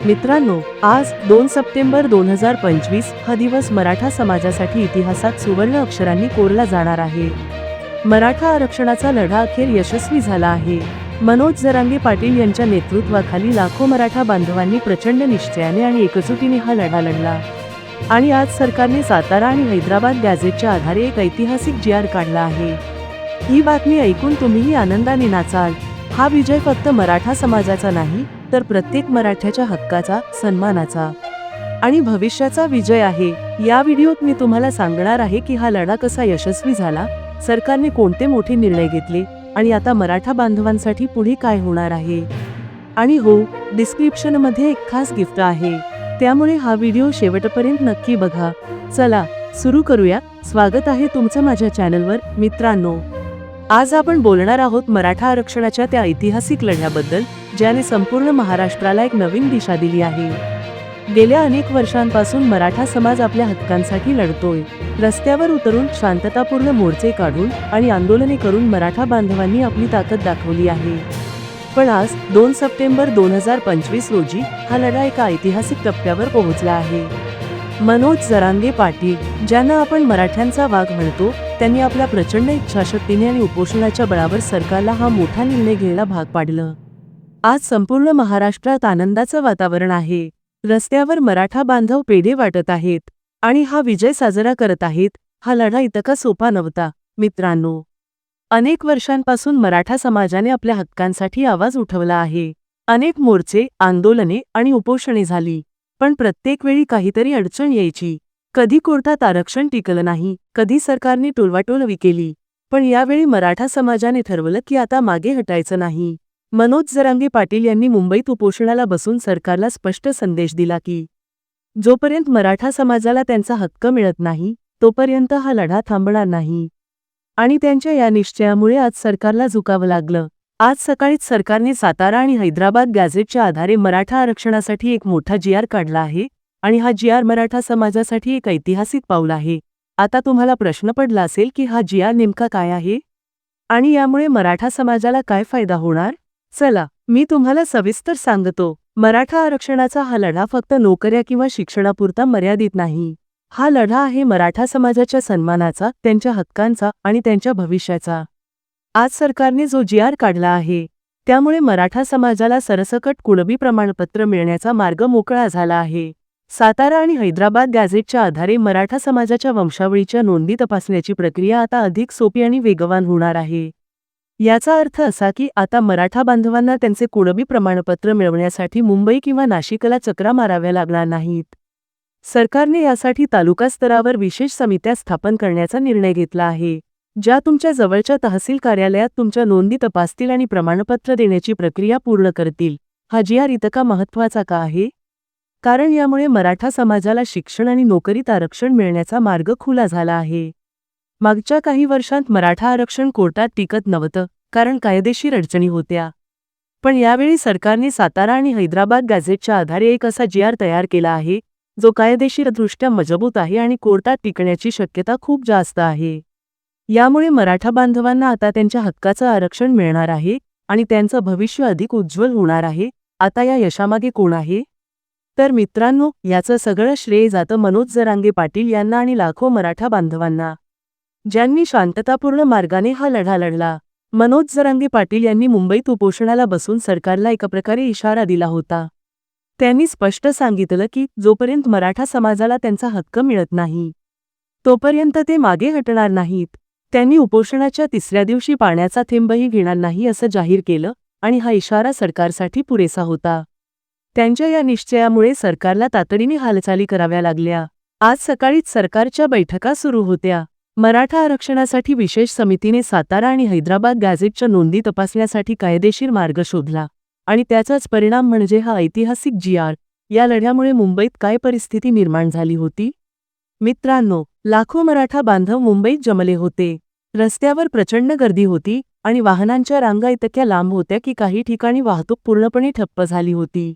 मित्रांनो आज दोन सप्टेंबर दोन हजार पंचवीस हा दिवस मराठा समाजासाठी इतिहासात सुवर्ण अक्षरांनी कोरला जाणार आहे. मराठा आरक्षणाचा लढा अखेर यशस्वी झाला आहे. मनोज जरांगे पाटील यांच्या नेतृत्वाखाली लाखो मराठा बांधवांनी प्रचंड निश्चयाने आणि एकजुटीने हा लढा लढला. आणि आज सरकारने सातारा आणि हैदराबाद गॅझेटच्या आधारे एक ऐतिहासिक जी आर काढला आहे. ही बातमी ऐकून तुम्हीही आनंदाने नाचाल. हा विजय फक्त मराठा समाजाचा नाही तर प्रत्येक मराठ्याच्या हक्काचा सन्मानाचा. आणि भविष्याचा विजय आहे. या व्हिडिओत मी तुम्हाला सांगणार आहे की हा लढा कसा यशस्वी झाला सरकारने कोणते मोठे निर्णय घेतले आणि आता मराठा बांधवांसाठी पुढे काय होणार आहे. आणि हो डिस्क्रिप्शनमध्ये एक खास गिफ्ट आहे. त्यामुळे हा व्हिडिओ शेवटपर्यंत नक्की बघा. चला सुरू करूया. स्वागत आहे तुमचं माझ्या चॅनलवर मित्रांनो. आज आपण बोलणार आहोत मराठा आरक्षणाच्या त्या ऐतिहासिक लढ्याबद्दल ज्याने संपूर्ण महाराष्ट्राला एक नवीन दिशा दिली आहे. गेल्या अनेक वर्षांपासून मराठा समाज आपल्या हक्कांसाठी लढतोय. रस्त्यावर उतरून शांततापूर्ण मोर्चे काढून आणि आंदोलने करून मराठा बांधवांनी आपली ताकद दाखवली आहे. पण आज दोन सप्टेंबर दोन हजार पंचवीस रोजी हा लढा एका ऐतिहासिक टप्प्यावर पोहोचला आहे. मनोज जरांगे पाटील ज्यांना आपण मराठ्यांचा वाघ म्हणतो त्यांनी आपल्या प्रचंड इच्छाशक्तीने आणि उपोषणाच्या बळावर सरकारला हा मोठा निर्णय घ्यायला भाग पाडलं. आज संपूर्ण महाराष्ट्रात आनंदाचं वातावरण आहे. रस्त्यावर मराठा बांधव पेढे वाटत आहेत आणि हा विजय साजरा करत आहेत हा लढा इतका सोपा नव्हता. मित्रांनो अनेक वर्षांपासून मराठा समाजाने आपल्या हक्कांसाठी आवाज उठवला आहे. अनेक मोर्चे आंदोलने आणि उपोषणे झाली. पण प्रत्येक वेळी काहीतरी अडचण यायची. कधी कोर्टात आरक्षण टिकलं नाही कधी सरकारने टोलवाटोलवी केली. पण यावेळी मराठा समाजाने ठरवलं की आता मागे हटायचं नाही. मनोज जरांगे पाटील यांनी मुंबईत उपोषणाला बसून सरकारला स्पष्ट संदेश दिला की जोपर्यंत मराठा समाजाला त्यांचा हक्क मिळत नाही तोपर्यंत हा लढा थांबणार नाही. आणि त्यांच्या या निश्चयामुळे आज सरकारला झुकावं लागलं. आज सकाळीच सरकारने सातारा आणि हैदराबाद गॅझेटच्या आधारे मराठा आरक्षणासाठी एक मोठा जी आर काढला आहे आणि हा जी आर मराठा समाजासाठी एक ऐतिहासिक पाऊल आहे. आता तुम्हाला प्रश्न पडला असेल की हा जी आर नेमका काय आहे? आणि यामुळे मराठा समाजाला काय फायदा होणार? चला मी तुम्हाला सविस्तर सांगतो. मराठा आरक्षणाचा हा लढा फक्त नोकऱ्या किंवा शिक्षणापुरता मर्यादित नाही. हा लढा आहे मराठा समाजाच्या सन्मानाचा त्यांच्या हक्कांचा आणि त्यांच्या भविष्याचा. आज सरकारने जो जी आर काढला आहे त्यामुळे मराठा समाजाला सरसकट कुणबी प्रमाणपत्र मिळण्याचा मार्ग मोकळा झाला आहे. सातारा आणि हैदराबाद गॅझेटच्या आधारे मराठा समाजाच्या वंशावळीच्या नोंदी तपासण्याची प्रक्रिया आता अधिक सोपी आणि वेगवान होणार आहे. याचा अर्थ असा की आता मराठा बांधवांना त्यांचे कुणबी प्रमाणपत्र मिळवण्यासाठी मुंबई किंवा नाशिकला चक्रा माराव्या लागणार नाहीत. सरकारने यासाठी तालुका स्तरावर विशेष समित्या स्थापन करण्याचा निर्णय घेतला आहे. ज्या तुमच्या जवळच्या तहसील कार्यालयात तुमच्या नोंदी तपासतील आणि प्रमाणपत्र देण्याची प्रक्रिया पूर्ण करतील हा जी आर इतका महत्त्वाचा का आहे? कारण यामुळे मराठा समाजाला शिक्षण आणि नोकरीत आरक्षण मिळण्याचा मार्ग खुला झाला आहे. मागच्या काही वर्षांत मराठा आरक्षण कोर्टात टिकत नव्हतं कारण कायदेशीर अडचणी होत्या. पण यावेळी सरकारने सातारा आणि हैदराबाद गॅझेटच्या आधारे एक असा जी आर तयार केला आहे जो कायदेशीरदृष्ट्या मजबूत आहे आणि कोर्टात टिकण्याची शक्यता खूप जास्त आहे. यामुळे मराठा बांधवांना आता त्यांच्या हक्काचं आरक्षण मिळणार आहे आणि त्यांचं भविष्य अधिक उज्ज्वल होणार आहे. आता या यशामागे कोण आहे? तर मित्रांनो याचं सगळं श्रेय जातं मनोज जरांगे पाटील यांना आणि लाखो मराठा बांधवांना. ज्यांनी शांततापूर्ण मार्गाने हा लढा लढला. मनोज जरांगे पाटील यांनी मुंबईत उपोषणाला बसून सरकारला एका प्रकारे इशारा दिला होता. त्यांनी स्पष्ट सांगितलं की जोपर्यंत मराठा समाजाला त्यांचा हक्क मिळत नाही तोपर्यंत ते मागे हटणार नाहीत. त्यांनी उपोषणाच्या तिसऱ्या दिवशी पाण्याचा थेंबही घेणार नाही असं जाहीर केलं आणि हा इशारा सरकारसाठी पुरेसा होता. त्यांच्या या निश्चयामुळे सरकारला तातडीने हालचाली कराव्या लागल्या. आज सकाळीच सरकारच्या बैठका सुरू होत्या. मराठा आरक्षणासाठी विशेष समितीने सातारा आणि हैदराबाद गॅझेटच्या नोंदी तपासण्यासाठी कायदेशीर मार्ग शोधला आणि त्याचाच परिणाम म्हणजे हा ऐतिहासिक जी आर या लढ्यामुळे मुंबईत काय परिस्थिती निर्माण झाली होती? मित्रांनो लाखो मराठा बांधव मुंबईत जमले होते. रस्त्यावर प्रचंड गर्दी होती आणि वाहनांच्या रांगा इतक्या लांब होत्या की काही ठिकाणी वाहतूक पूर्णपणे ठप्प झाली होती.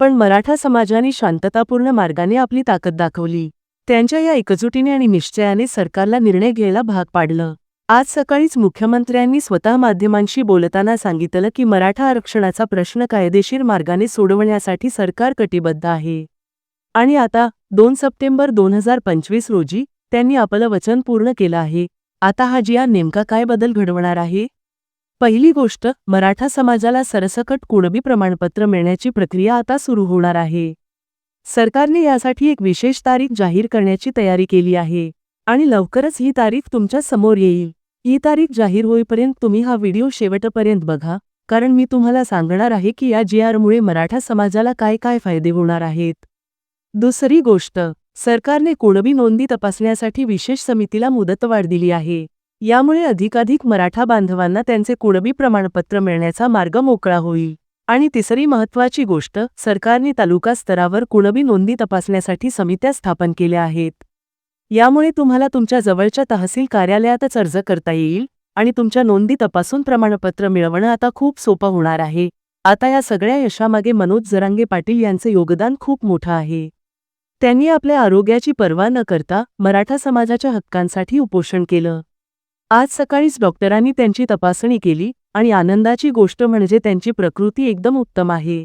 पण मराठा समाजाने शांततापूर्ण मार्गाने आपली ताकद दाखवली. त्यांच्या या एकजुटीने आणि निश्चयाने सरकारला निर्णय घ्यायला भाग पाडलं. आज सकाळीच मुख्यमंत्र्यांनी स्वतः माध्यमांशी बोलताना सांगितलं की मराठा आरक्षणाचा प्रश्न कायदेशीर मार्गाने सोडवण्यासाठी सरकार कटिबद्ध आहे. आणि आता दोन सप्टेंबर दोन हजार पंचवीस रोजी त्यांनी आपलं वचन पूर्ण केलं आहे. आता हा जिया नेमका काय बदल घडवणार आहे? पहिली गोष्ट मराठा समाजाला सरसकट कुणबी प्रमाणपत्र मिळण्याची प्रक्रिया आता सुरू होणार आहे. सरकारने यासाठी एक विशेष तारीख जाहीर करण्याची तयारी केली आहे. आणि लवकरच ही तारीख तुमच्यासमोर येईल. ही तारीख जाहीर होईपर्यंत तुम्ही हा व्हिडिओ शेवटपर्यंत बघा कारण मी तुम्हाला सांगणार आहे की या जी आरमुळे मराठा समाजाला काय काय फायदे होणार आहेत. दुसरी गोष्ट सरकारने कुणबी नोंदी तपासण्यासाठी विशेष समितीला मुदतवाढ दिली आहे. यामुळे अधिकाधिक मराठा बांधवांना त्यांचे कुणबी प्रमाणपत्र मिळण्याचा मार्ग मोकळा होईल. आणि तिसरी महत्त्वाची गोष्ट सरकारने तालुका स्तरावर कुणबी नोंदी तपासण्यासाठी समित्या स्थापन केल्या आहेत. यामुळे तुम्हाला तुमच्या जवळच्या तहसील कार्यालयातच अर्ज करता येईल आणि तुमच्या नोंदी तपासून प्रमाणपत्र मिळवणं आता खूप सोपं होणार आहे. आता या सगळ्या यशामागे मनोज जरांगे पाटील यांचे योगदान खूप मोठं आहे. त्यांनी आपल्या आरोग्याची पर्वा न करता मराठा समाजाच्या हक्कांसाठी उपोषण केलं. आज सकाळीच डॉक्टरांनी त्यांची तपासणी केली आणि आनंदाची गोष्ट म्हणजे त्यांची प्रकृती एकदम उत्तम आहे.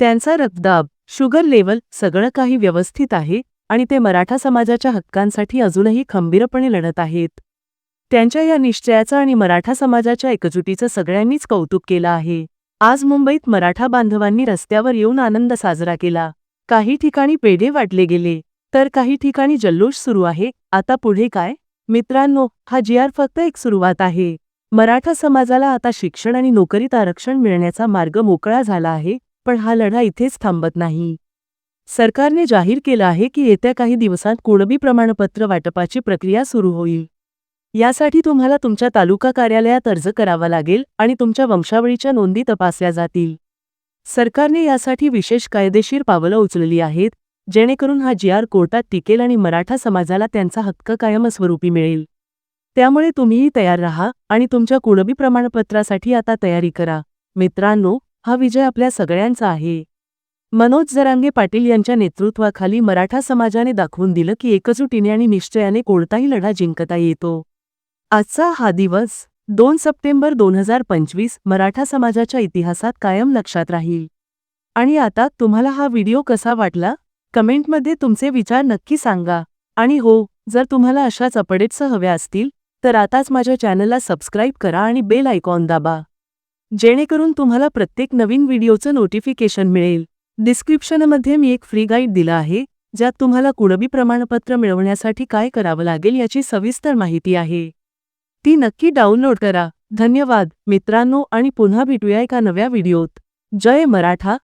त्यांचा रक्तदाब शुगर लेवल सगळं काही व्यवस्थित आहे आणि ते मराठा समाजाच्या हक्कांसाठी अजूनही खंबीरपणे लढत आहेत. त्यांच्या या निश्चयाचं आणि मराठा समाजाच्या एकजुटीचं सगळ्यांनीच कौतुक केलं आहे. आज मुंबईत मराठा बांधवांनी रस्त्यावर येऊन आनंद साजरा केला. काही ठिकाणी पेढे वाटले गेले तर काही ठिकाणी जल्लोष सुरू आहे. आता पुढे काय? मित्रांनो हा जी आर फक्त एक सुरुवात आहे. मराठा समाजाला आता शिक्षण आणि नोकरीत आरक्षण मिळण्याचा मार्ग मोकळा झाला आहे पण हा लढा इथेच थांबत नाही. सरकारने जाहीर केलं आहे की येत्या काही दिवसांत कुणबी प्रमाणपत्र वाटपाची प्रक्रिया सुरू होईल. यासाठी तुम्हाला तुमच्या तालुका कार्यालयात अर्ज करावा लागेल आणि तुमच्या वंशावळीच्या नोंदी तपासल्या जातील. सरकारने यासाठी विशेष कायदेशीर पावलं उचलली आहेत जेणेकरून हा जी आर कोर्टात टिकेल आणि मराठा समाजाला त्यांचा हक्क कायमस्वरूपी मिळेल. त्यामुळे तुम्हीही तयार राहा आणि तुमच्या कुणबी प्रमाणपत्रासाठी आता तयारी करा. मित्रांनो हा विजय आपल्या सगळ्यांचा आहे. मनोज जरांगे पाटील यांच्या नेतृत्वाखाली मराठा समाजाने दाखवून दिलं की एकजुटीने आणि निश्चयाने कोणताही लढा जिंकता येतो. आजचा हा दिवस दोन सप्टेंबर दोन हजार पंचवीस मराठा समाजाच्या इतिहासात कायम लक्षात राहील. आणि आता तुम्हाला हा व्हिडिओ कसा वाटला? कमेंटमध्ये तुमचे विचार नक्की सांगा. आणि हो जर तुम्हाला अशाच अपडेट्स हव्या असतील तर आताच माझ्या चॅनलला सबस्क्राईब करा आणि बेल आयकॉन दाबा. जेणेकरून तुम्हाला प्रत्येक नवीन व्हिडिओचं नोटिफिकेशन मिळेल. डिस्क्रिप्शनमध्ये मी एक फ्री गाईड दिला आहे ज्यात तुम्हाला कुणबी प्रमाणपत्र मिळवण्यासाठी काय करावं लागेल याची सविस्तर माहिती आहे. ती नक्की डाउनलोड करा. धन्यवाद मित्रांनो आणि पुन्हा भेटूया एका नव्या व्हिडिओत. जय मराठा.